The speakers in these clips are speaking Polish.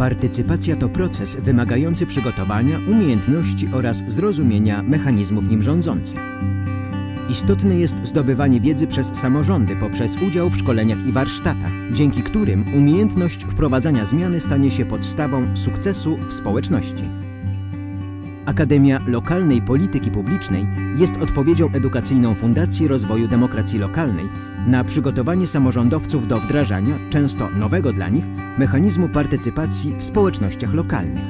Partycypacja to proces wymagający przygotowania, umiejętności oraz zrozumienia mechanizmów nim rządzących. Istotne jest zdobywanie wiedzy przez samorządy poprzez udział w szkoleniach i warsztatach, dzięki którym umiejętność wprowadzania zmiany stanie się podstawą sukcesu w społeczności. Akademia Lokalnej Polityki Publicznej jest odpowiedzią edukacyjną Fundacji Rozwoju Demokracji Lokalnej na przygotowanie samorządowców do wdrażania, często nowego dla nich, mechanizmu partycypacji w społecznościach lokalnych.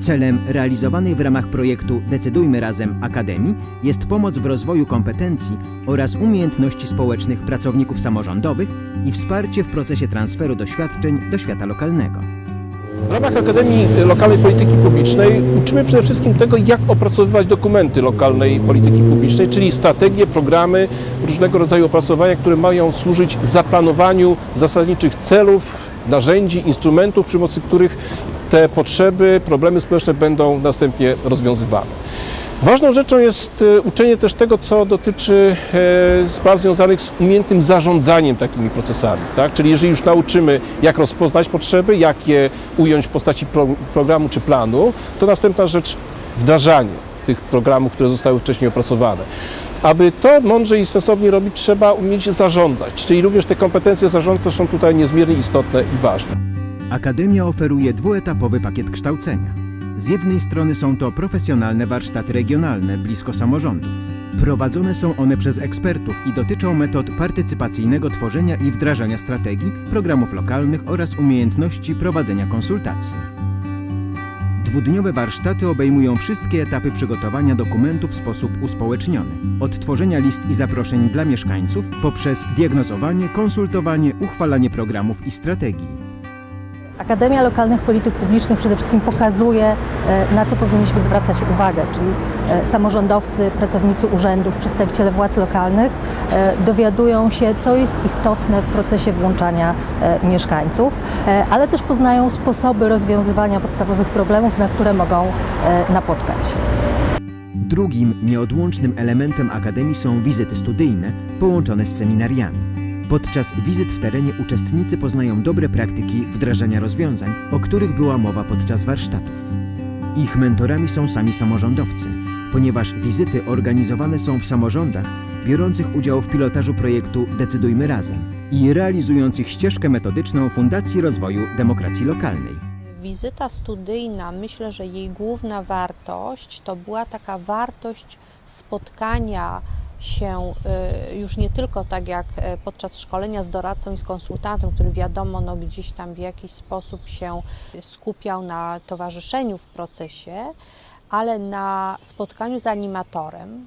Celem realizowanej w ramach projektu Decydujmy Razem Akademii jest pomoc w rozwoju kompetencji oraz umiejętności społecznych pracowników samorządowych i wsparcie w procesie transferu doświadczeń do świata lokalnego. W ramach Akademii Lokalnej Polityki Publicznej uczymy przede wszystkim tego, jak opracowywać dokumenty lokalnej polityki publicznej, czyli strategie, programy, różnego rodzaju opracowania, które mają służyć zaplanowaniu zasadniczych celów, narzędzi, instrumentów, przy pomocy których te potrzeby, problemy społeczne będą następnie rozwiązywane. Ważną rzeczą jest e, uczenie też tego, co dotyczy e, spraw związanych z umiejętnym zarządzaniem takimi procesami. Tak? Czyli jeżeli już nauczymy, jak rozpoznać potrzeby, jak je ująć w postaci pro, programu czy planu, to następna rzecz wdrażanie tych programów, które zostały wcześniej opracowane. Aby to mądrze i sensownie robić, trzeba umieć zarządzać, czyli również te kompetencje zarządcze są tutaj niezmiernie istotne i ważne. Akademia oferuje dwuetapowy pakiet kształcenia. Z jednej strony są to profesjonalne warsztaty regionalne blisko samorządów. Prowadzone są one przez ekspertów i dotyczą metod partycypacyjnego tworzenia i wdrażania strategii, programów lokalnych oraz umiejętności prowadzenia konsultacji. Dwudniowe warsztaty obejmują wszystkie etapy przygotowania dokumentu w sposób uspołeczniony. Od tworzenia list i zaproszeń dla mieszkańców, poprzez diagnozowanie, konsultowanie, uchwalanie programów i strategii. Akademia Lokalnych Polityk Publicznych przede wszystkim pokazuje, e, na co powinniśmy zwracać uwagę, czyli e, samorządowcy, pracownicy urzędów, przedstawiciele władz lokalnych e, dowiadują się, co jest istotne w procesie włączania mieszkańców, ale też poznają sposoby rozwiązywania podstawowych problemów, na które mogą napotkać. Drugim nieodłącznym elementem Akademii są wizyty studyjne połączone z seminariami. Podczas wizyt w terenie uczestnicy poznają dobre praktyki wdrażania rozwiązań, o których była mowa podczas warsztatów. Ich mentorami są sami samorządowcy, ponieważ wizyty organizowane są w samorządach biorących udział w pilotażu projektu Decydujmy Razem i realizujących ścieżkę metodyczną Fundacji Rozwoju Demokracji Lokalnej. Wizyta studyjna, myślę, że jej główna wartość to była taka wartość spotkania się y, już nie tylko tak jak y, podczas szkolenia z doradcą i z konsultantem, który wiadomo, no gdzieś tam w jakiś sposób się skupiał na towarzyszeniu w procesie, ale na spotkaniu z animatorem,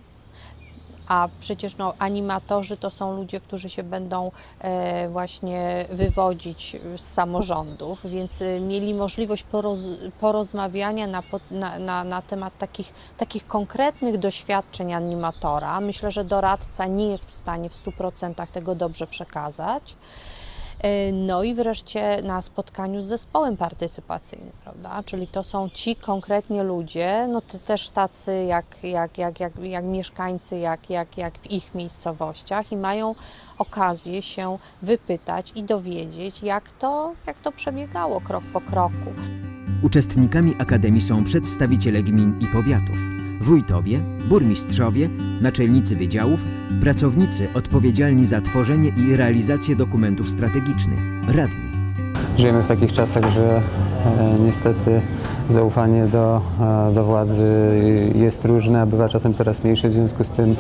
a przecież no, animatorzy to są ludzie, którzy się będą e, właśnie wywodzić z samorządów, więc e, mieli możliwość poroz, porozmawiania na, na, na, na temat takich, takich konkretnych doświadczeń animatora. Myślę, że doradca nie jest w stanie w 100% tego dobrze przekazać. E, No i wreszcie na spotkaniu z zespołem partycypacyjnym, prawda? Czyli to są ci konkretnie ludzie, no to też tacy jak, jak, jak, jak, jak mieszkańcy, jak, jak, jak w ich miejscowościach i mają okazję się wypytać i dowiedzieć, jak to, jak to przebiegało krok po kroku. Uczestnikami Akademii są przedstawiciele gmin i powiatów, wójtowie, burmistrzowie, naczelnicy wydziałów, pracownicy odpowiedzialni za tworzenie i realizację dokumentów strategicznych, radni. Żyjemy w takich czasach, że e, niestety zaufanie do, e, do władzy jest różne, a bywa czasem coraz mniejsze. W związku z tym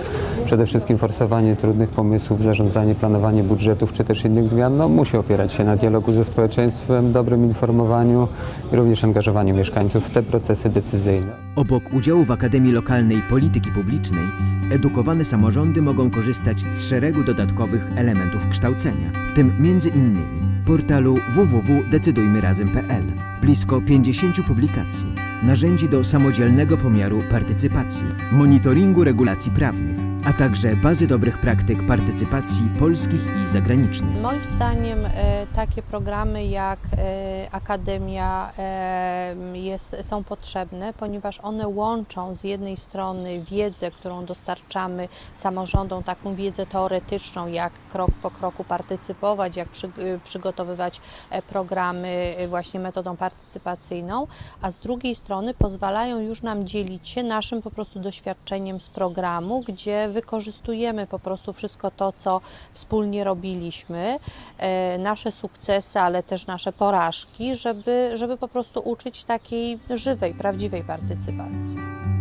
przede wszystkim forsowanie trudnych pomysłów, zarządzanie, planowanie budżetów czy też innych zmian no, musi opierać się na dialogu ze społeczeństwem, dobrym informowaniu i również angażowaniu mieszkańców w te procesy decyzyjne. Obok udziału w Akademii Lokalnej Polityki Publicznej, edukowane samorządy mogą korzystać z szeregu dodatkowych elementów kształcenia, w tym między innymi portalu www.decydujmyrazem.pl, blisko 50 publikacji, narzędzi do samodzielnego pomiaru partycypacji, monitoringu regulacji prawnych, a także bazy dobrych praktyk partycypacji polskich i zagranicznych. Moim zdaniem e, takie programy jak e, Akademia e, jest, są potrzebne, ponieważ one łączą z jednej strony wiedzę, którą dostarczamy samorządom, taką wiedzę teoretyczną, jak krok po kroku partycypować, jak przy, przygotowywać programy właśnie metodą partycypacyjną, a z drugiej strony pozwalają już nam dzielić się naszym po prostu doświadczeniem z programu, gdzie wykorzystujemy po prostu wszystko to, co wspólnie robiliśmy, e, nasze sukcesy, ale też nasze porażki, żeby, żeby po prostu uczyć takiej żywej, prawdziwej partycypacji.